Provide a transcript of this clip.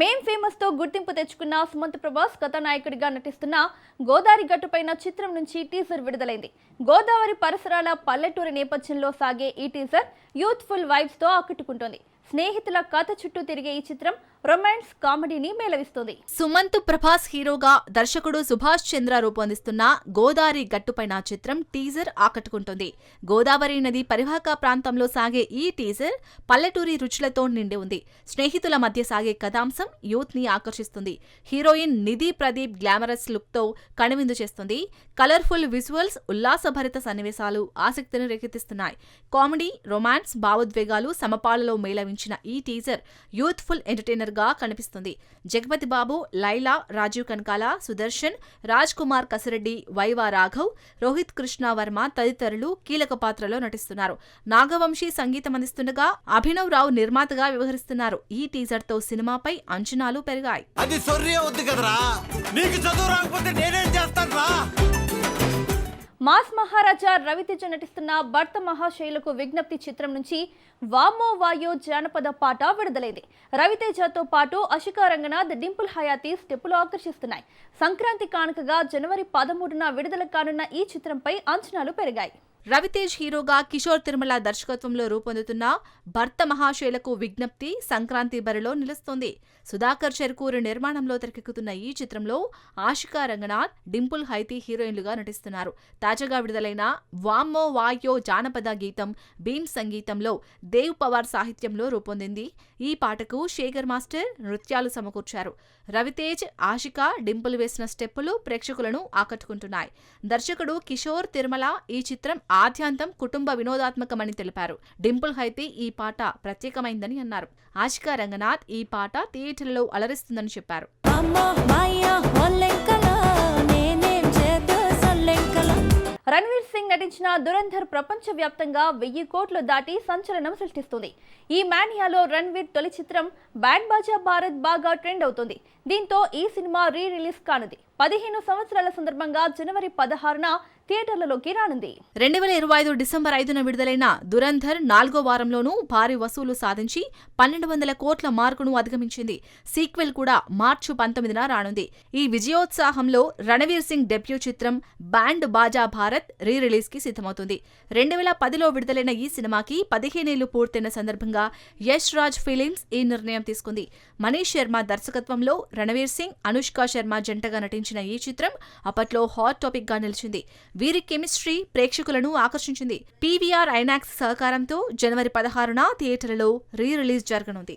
మేం ఫేమస్తో గుర్తింపు తెచ్చుకున్న సుమంత్ ప్రభాస్ కథానాయకుడిగా నటిస్తున్న గోదావరి గట్టుపైన చిత్రం నుంచి టీజర్ విడుదలైంది. గోదావరి పరిసరాల పల్లెటూరి నేపథ్యంలో సాగే ఈ టీజర్ యూత్ఫుల్ వైబ్స్తో ఆకట్టుకుంటోంది. స్నేహితుల కథ చుట్టూ తిరిగే ఈ చిత్రం రొమాన్స్ కామెడీని మేళవిస్తుంది. సుమంత్ ప్రభాస్ హీరోగా దర్శకుడు సుభాష్ చంద్ర రూపొందిస్తున్న గోదావరి గట్టుపైన చిత్రం టీజర్ ఆకట్టుకుంటుంది. గోదావరి నది పరివాహక ప్రాంతంలో సాగే ఈ టీజర్ పల్లెటూరి రుచులతో నిండి ఉంది. స్నేహితుల మధ్య సాగే కథాంశం యూత్ని ఆకర్షిస్తుంది. హీరోయిన్ నిధి ప్రదీప్ గ్లామరస్ లుక్తో కనువిందు చేస్తుంది. కలర్ఫుల్ విజువల్స్ ఉల్లాసభరిత సన్నివేశాలు ఆసక్తిని రేకెత్తిస్తున్నాయి. కామెడీ రొమాన్స్ భావోద్వేగాలు సమపాలలో మేళవించిన ఈ టీజర్ యూత్ఫుల్ ఎంటర్టైనర్ గా కనిపిస్తుంది. జగపతి బాబు లైలా రాజీవ్ కనకాల సుదర్శన్ రాజ్ కుమార్ కసిరెడ్డి వైవా రాఘవ్ రోహిత్ కృష్ణ వర్మ తదితరులు కీలక పాత్రలో నటిస్తున్నారు. నాగవంశీ సంగీతం అందిస్తుండగా అభినవ్ రావు నిర్మాతగా వ్యవహరిస్తున్నారు. ఈ టీజర్తో సినిమాపై అంచనాలు పెరిగాయి. అది సొర్రే వద్దు కదరా. నీకు చదువు రాకపోతే నేనేం చేస్తాను రా? మాస్ మహారాజా రవితేజ నటిస్తున్న భర్త మహాశైలకు విజ్ఞప్తి చిత్రం నుంచి వామో వాయో జానపద పాట విడుదలైంది. రవితేజతో పాటు అశికా రంగనాథ్ డింపుల్ హయాతి స్టెప్పులు ఆకర్షిస్తున్నాయి. సంక్రాంతి కానుకగా జనవరి పదమూడున విడుదల కానున్న ఈ చిత్రంపై అంచనాలు పెరిగాయి. రవితేజ్ హీరోగా కిషోర్ తిరుమల దర్శకత్వంలో రూపొందుతున్న భర్త మహాశైలకు విజ్ఞప్తి సంక్రాంతి బరిలో నిలుస్తోంది. సుధాకర్ చెరుకూరు నిర్మాణంలో తెరకెక్కుతున్న ఈ చిత్రంలో ఆషికా రంగనాథ్ డింపుల్ హైతీ హీరోయిన్లుగా నటిస్తున్నారు. తాజాగా విడుదలైన వామ్మో వాయో జానపద గీతం భీమ్ సంగీతంలో దేవ్ పవార్ సాహిత్యంలో రూపొందింది. ఈ పాటకు శేఖర్ మాస్టర్ నృత్యాలు సమకూర్చారు. రవితేజ్ ఆషికా డింపుల్ వేసిన స్టెప్పులు ప్రేక్షకులను ఆకట్టుకుంటున్నాయి. దర్శకుడు కిషోర్ తిరుమల ఈ చిత్రం ఆద్యాంతం కుటుంబ వినోదాత్మకమని తెలిపారు. డింపుల్ హైతే ఈ పాట ప్రత్యేకమైందని అన్నారు. ఆశికా రంగనాథ్ ఈ పాట థియేటర్లలో అలరిస్తుందని చెప్పారు. రణ్వీర్ సింగ్ నటించిన దురంధర్ ప్రపంచవ్యాప్తంగా వెయ్యి కోట్లు దాటి సంచలనం సృష్టిస్తుంది. ఈ మానియాలో రణ్వీర్ తొలి చిత్రం బ్యాండ్ బాజా భారత్ బాగా ట్రెండ్ అవుతుంది. దీంతో ఈ సినిమా రీ రిలీజ్ కానుంది. పదిహేను సంవత్సరాల సందర్భంగా జనవరి పదహారున థియేటర్లలోకి రానుంది. రెండు వేల ఇరవై ఐదు డిసెంబర్ ఐదున విడుదలైన దురంధర్ నాలుగో వారంలోనూ భారీ వసూలు సాధించి పన్నెండు వందల కోట్ల మార్కును అధిగమించింది. సీక్వెల్ కూడా మార్చి పంతొమ్మిదిన రానుంది. ఈ విజయోత్సాహంలో రణవీర్ సింగ్ డెబ్యూ చిత్రం బ్యాండ్ బాజా భారత్ రీ రిలీజ్కి సిద్ధమవుతుంది. రెండు వేల పదిలో విడుదలైన ఈ సినిమాకి పదిహేనేళ్ళు పూర్తయిన సందర్భంగా యష్ రాజ్ ఫిలిమ్స్ ఈ నిర్ణయం తీసుకుంది. మనీష్ శర్మ దర్శకత్వంలో రణవీర్ సింగ్ అనుష్క శర్మ జంటగా నటించిన ఈ చిత్రం అప్పట్లో హాట్ టాపిక్గా నిలిచింది వీరి కెమిస్ట్రీ ప్రేక్షకులను ఆకర్షించింది పీవీఆర్ ఐనాక్స్ సహకారంతో జనవరి పదహారున థియేటర్లలో రీ రిలీజ్ జరగనుంది